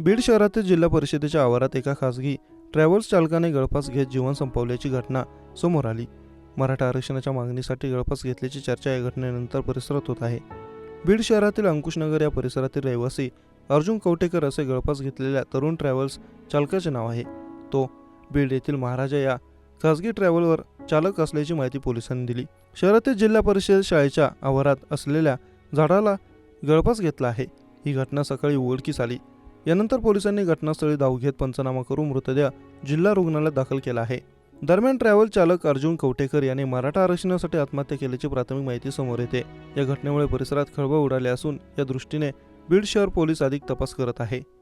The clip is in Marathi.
बीड शहरातील जिल्हा परिषदेच्या आवारात एका खासगी ट्रॅव्हल्स चालकाने गळफास घेत जीवन संपवल्याची घटना समोर आली. मराठा आरक्षणाच्या मागणीसाठी गळफास घेतल्याची चर्चा या घटनेनंतर परिसरात होत आहे. बीड शहरातील अंकुशनगर या परिसरातील रहिवासी अर्जुन कवटेकर असे गळफास घेतलेल्या तरुण ट्रॅव्हल्स चालकाचे नाव आहे. तो बीड येथील महाराजा या खासगी ट्रॅव्हलवर चालक असल्याची माहिती पोलिसांनी दिली. शहरातील जिल्हा परिषद शाळेच्या आवारात असलेल्या झाडाला गळफास घेतला आहे. ही घटना सकाळी उघडकीस आली. यानंतर पोलिसांनी घटनास्थळी धाव घेत पंचनामा करून मृतदेह जिल्हा रुग्णालयात दाखल केला आहे. दरम्यान ट्रॅव्हल चालक अर्जुन कवटेकर याने मराठा आरक्षणासाठी आत्महत्या केल्याची प्राथमिक माहिती समोर येते. या घटनेमुळे परिसरात खळबळ उडाली असून या दृष्टीने बीड शहर पोलीस अधिक तपास करत आहे.